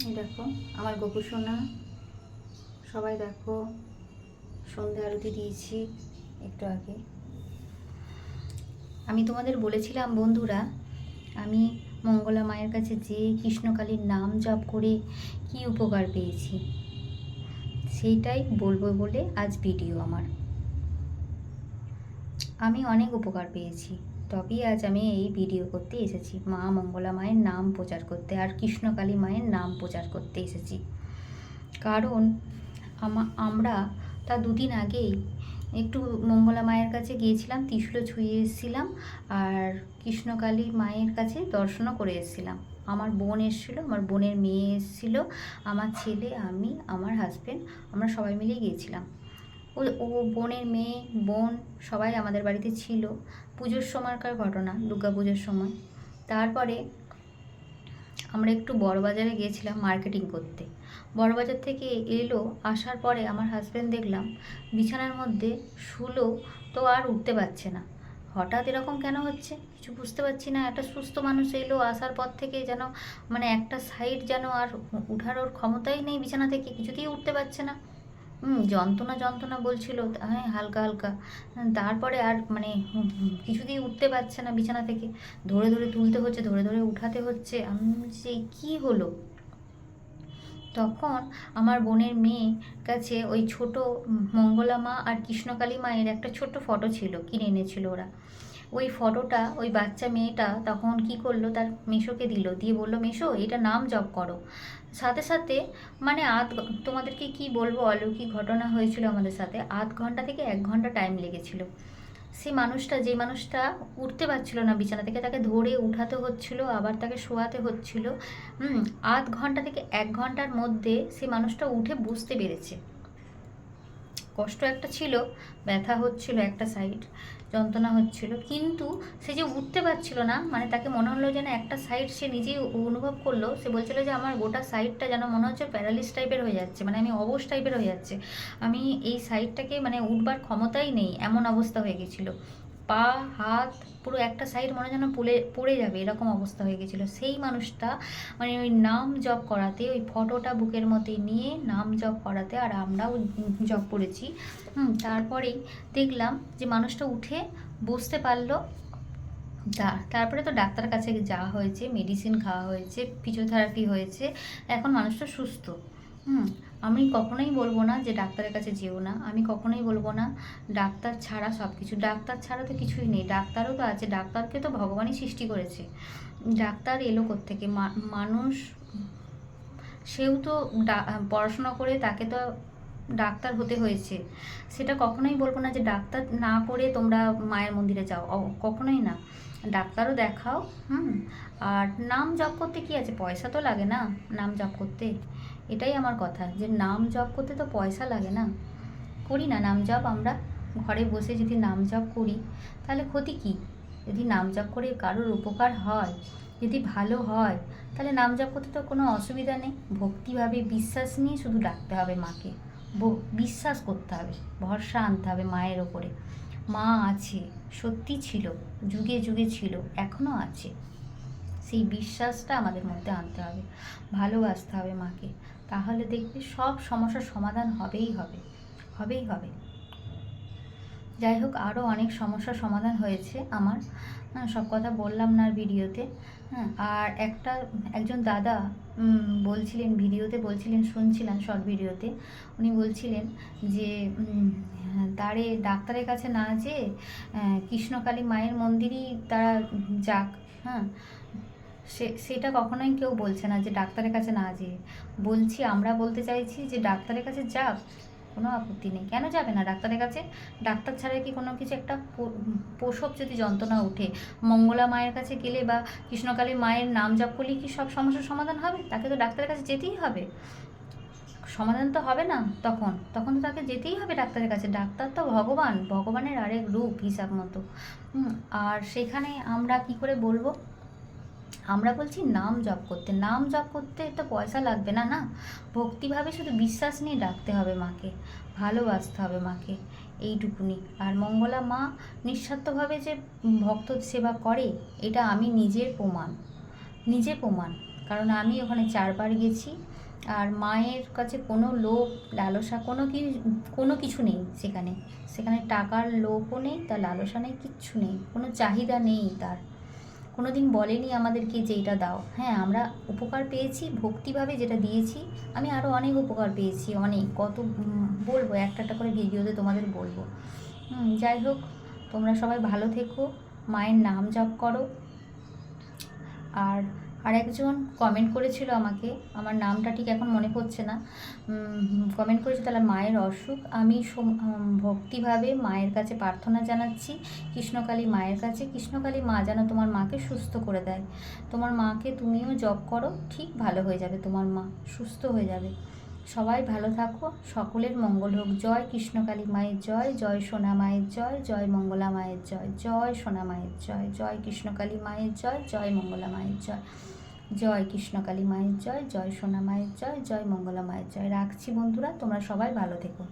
দেখো, আমার গোপু সোনা, সবাই দেখো, সন্ধে আরতি দিয়েছি একটু আগে। আমি তোমাদের বলেছিলাম, বন্ধুরা, আমি মঙ্গলা মায়ের কাছে যে কৃষ্ণকালীর নাম জপ করে কি উপকার পেয়েছি, সেইটাই বলব বলে আজ ভিডিও আমার। আমি অনেক উপকার পেয়েছি। তবেই আজ আমি এই ভিডিও করতে এসেছি। মা মঙ্গলা মায়ের নাম প্রচার করতে আর কৃষ্ণকালী মায়ের নাম প্রচার করতে এসেছি। কারণ আমা আমরা তা দুদিন আগেই একটু মঙ্গলা মায়ের কাছে গিয়েছিলাম, ত্রিশুলো ছুঁয়ে এসেছিলাম আর কৃষ্ণকালী মায়ের কাছে দর্শনও করে এসেছিলাম। আমার বোন এসেছিল, আমার বোনের মেয়ে এসেছিল, আমার ছেলে, আমি, আমার হাজব্যান্ড আমরা সবাই মিলে গিয়েছিলাম। ও বোনের মেয়ে, বোন সবাই আমাদের বাড়িতে ছিল। পুজোর সময়কার ঘটনা, দুর্গা পুজোর সময়। তারপরে আমরা একটু বড়বাজারে গিয়েছিলাম মার্কেটিং করতে। বড়বাজার থেকে এলো, আসার পরে আমার হাজব্যান্ড দেখলাম, বিছানার মধ্যে শুলো তো আর উঠতে পারছে না। হঠাৎ এরকম কেন হচ্ছে? কিছু বুঝতে পারছি না। একটা সুস্থ মানুষ এলো, আসার পর থেকে যেন মানে একটা সাইড যেন আর উঠার ওর ক্ষমতাই নেই বিছানা থেকে, কিছুতেই উঠতে পারছে না। যন্ত্রণা যন্ত্রণা বলছিল। হ্যাঁ হালকা হালকা। তারপরে আর মানে কিছুতেই উঠতে পারছে না বিছানা থেকে। ধরে ধরে তুলতে হচ্ছে, ধরে ধরে উঠাতে হচ্ছে। আমি বলছি কী হলো? তখন আমার বোনের মেয়ে কাছে ওই ছোট মঙ্গলা মা আর কৃষ্ণকালী মায়ের একটা ছোট্ট ফটো ছিল, কিনে এনেছিল ওরা। ওই ফটোটা, ওই বাচ্চা মেয়েটা তখন কি করল? তার মেশোকে দিল। দিয়ে বলল, মেশো, এটা নাম জপ করো। সাথে সাথে মানে আধ তোমাদেরকে কি বলব? অলৌকিক ঘটনা হয়েছিল আমাদের সাথে। আধ ঘণ্টা থেকে এক ঘণ্টা টাইম লেগেছিল। সেই মানুষটা, যে মানুষটা উঠতে পারছিল না বিছানা থেকে, তাকে ধরে উঠাতে হচ্ছিল, আবার তাকে শোয়াতে হচ্ছিল। আধ ঘণ্টা থেকে এক ঘণ্টার মধ্যে সে মানুষটা উঠে বুঝতে পেরেছে। কষ্ট একটা ছিল, ব্যথা হচ্ছিল একটা সাইড যন্ত্রণা হচ্ছিল। কিন্তু সে যে উঠতে পারছিল না মানে তাকে মনে হলো যেন একটা সাইড সে নিজেই অনুভব করল, সে বলছিল যে আমার গোটা সাইডটা যেন মনে হচ্ছে প্যারালিস টাইপের হয়ে যাচ্ছে মানে আমি অবশ টাইপের হয়ে যাচ্ছে। আমি এই সাইডটাকে মানে উঠবার ক্ষমতাই নেই, এমন অবস্থা হয়ে গেছিল। পা, হাত, পুরো একটা সাইড মনে যেন পড়ে পড়ে যাবে, এরকম অবস্থা হয়ে গেছিল। সেই মানুষটা মানে ওই নাম জপ করাতে, ওই ফটোটা বুকের মধ্যে নিয়ে নাম জপ করাতে আর আমরাও জপ করেছি। হুম, তারপরেই দেখলাম যে মানুষটা উঠে বসতে পারল। তারপরে তো ডাক্তার কাছে যাওয়া হয়েছে মেডিসিন খাওয়া হয়েছে ফিজিওথেরাপি হয়েছে, এখন মানুষটা সুস্থ। হুম আমি কখনোই বলব না যে ডাক্তারের কাছে যেও না। আমি কখনোই বলব না, ডাক্তার ছাড়া সব কিছু ডাক্তার ছাড়া তো কিছুই নেই। ডাক্তারও তো আছে। ডাক্তারকে তো ভগবানই সৃষ্টি করেছে। ডাক্তার এলো থেকে মানুষ, সেও তো পড়াশোনা করে তাকে তো ডাক্তার হতে হয়েছে। সেটা কখনোই বলব না যে ডাক্তার না করে তোমরা মায়ের মন্দিরে যাও। কখনোই না। ডাক্তারও দেখাও, হুম। আর নাম জপ করতে কি আছে? পয়সা তো লাগে না নাম জপ করতে। এটাই আমার কথা, যে নাম জপ করতে তো পয়সা লাগে না। করি না নাম জপ আমরা। ঘরে বসে যদি নাম জপ করি, তাহলে ক্ষতি কী? যদি নাম জপ করে কারোর উপকার হয়, যদি ভালো হয়, তাহলে নাম জপ করতে তো কোনো অসুবিধা নেই। ভক্তিভাবে বিশ্বাস নিয়ে শুধু ডাকতে হবে মাকে। বিশ্বাস করতে হবে, ভরসা আনতে হবে মায়ের ওপরে। মা আছে, সত্যি ছিল, যুগে যুগে ছিল এখনও আছে। সেই বিশ্বাসটা আমাদের মধ্যে আনতে হবে, ভালোবাসতে হবে মাকে। তাহলে দেখবে সব সমস্যার সমাধান হবেই হবে হবেই হবে। যাই হোক আরও অনেক সমস্যার সমাধান হয়েছে আমার। হ্যাঁ, সব কথা বললাম না ভিডিওতে। হ্যাঁ আর একটা একজন দাদা বলছিলেন ভিডিওতে বলছিলেন শুনছিলাম শর্ট ভিডিওতে। উনি বলছিলেন যে তারে ডাক্তারের কাছে না যেয়ে কৃষ্ণকালী মায়ের মন্দিরই তারা যাক। হ্যাঁ সে সেটা কখনোই কেউ বলছে না যে ডাক্তারের কাছে না যেয়ে। বলছি আমরা বলতে চাইছি যে ডাক্তারের কাছে যাক। কোনো আপত্তি নেই। কেন যাবে না ডাক্তারের কাছে? ডাক্তার ছাড়া কি কোনো কিছু একটা প্রসব যদি যন্ত্রণা ওঠে, মঙ্গলা মায়ের কাছে গেলে বা কৃষ্ণকালী মায়ের নাম জপ করলে কি সব সমস্যার সমাধান হবে? তাকে তো ডাক্তারের কাছে যেতেই হবে। সমাধান তো হবে না তখন। তখন তো তাকে যেতেই হবে ডাক্তারের কাছে। ডাক্তার তো ভগবান, ভগবানের আরেক রূপ হিসাব মতো। আর সেখানে আমরা কি করে বলব? আমরা বলছি নাম জপ করতে। নাম জপ করতে তো পয়সা লাগবে না না? ভক্তিভাবে শুধু বিশ্বাস নিয়ে ডাকতে হবে মাকে, ভালোবাসতে হবে মাকে, এইটুকুনি। আর মঙ্গলা মা নিঃস্বার্থভাবে যে ভক্ত সেবা করে, এটা আমি নিজের প্রমাণ, নিজে প্রমাণ। কারণ আমি ওখানে চারবার গেছি, আর মায়ের কাছে কোনো লোভ, লালসা কোনো কি, কোনো কিছু নেই সেখানে। সেখানে টাকার লোভও নেই, তার লালসা নেই, কিচ্ছু নেই, কোনো চাহিদা নেই তার। কোনো দিন বলেনি আমাদেরকে যে এটা দাও। হ্যাঁ আমরা উপকার পেয়েছি ভক্তিভাবে যেটা দিয়েছি আমি আরও অনেক উপকার পেয়েছি অনেক। কত বলব একটা একটা করে ভিডিওতে তোমাদের বলব। হুম, যাই হোক তোমরা সবাই ভালো থেকো মায়ের নাম জপ করো। আর আরেকজন কমেন্ট করেছিল আমাকে, আমার নামটা ঠিক এখন মনে পড়ছে না কমেন্ট করেছে তাহলে মায়ের অসুখ, আমি ভক্তিভাবে মায়ের কাছে প্রার্থনা জানাচ্ছি, কৃষ্ণকালী মায়ের কাছে, কৃষ্ণকালী মা যেন তোমার মাকে সুস্থ করে দেয়, তোমার মাকে তুমিও জব করো, ঠিক ভালো হয়ে যাবে, তোমার মা সুস্থ হয়ে যাবে। সবাই ভালো থাকো। সকলের মঙ্গল হোক। জয় কৃষ্ণকালী মায়ের জয় জয় সোনা মায়ের জয় জয় মঙ্গলা মায়ের জয় জয় সোনা মায়ের জয় জয় কৃষ্ণকালী মায়ের জয় জয় মঙ্গলা মায়ের জয় জয় কৃষ্ণকালী মায়ের জয় জয় সোনা মায়ের জয় জয় মঙ্গলা মায়ের জয়। রাখছি বন্ধুরা, তোমরা সবাই ভালো থেকো।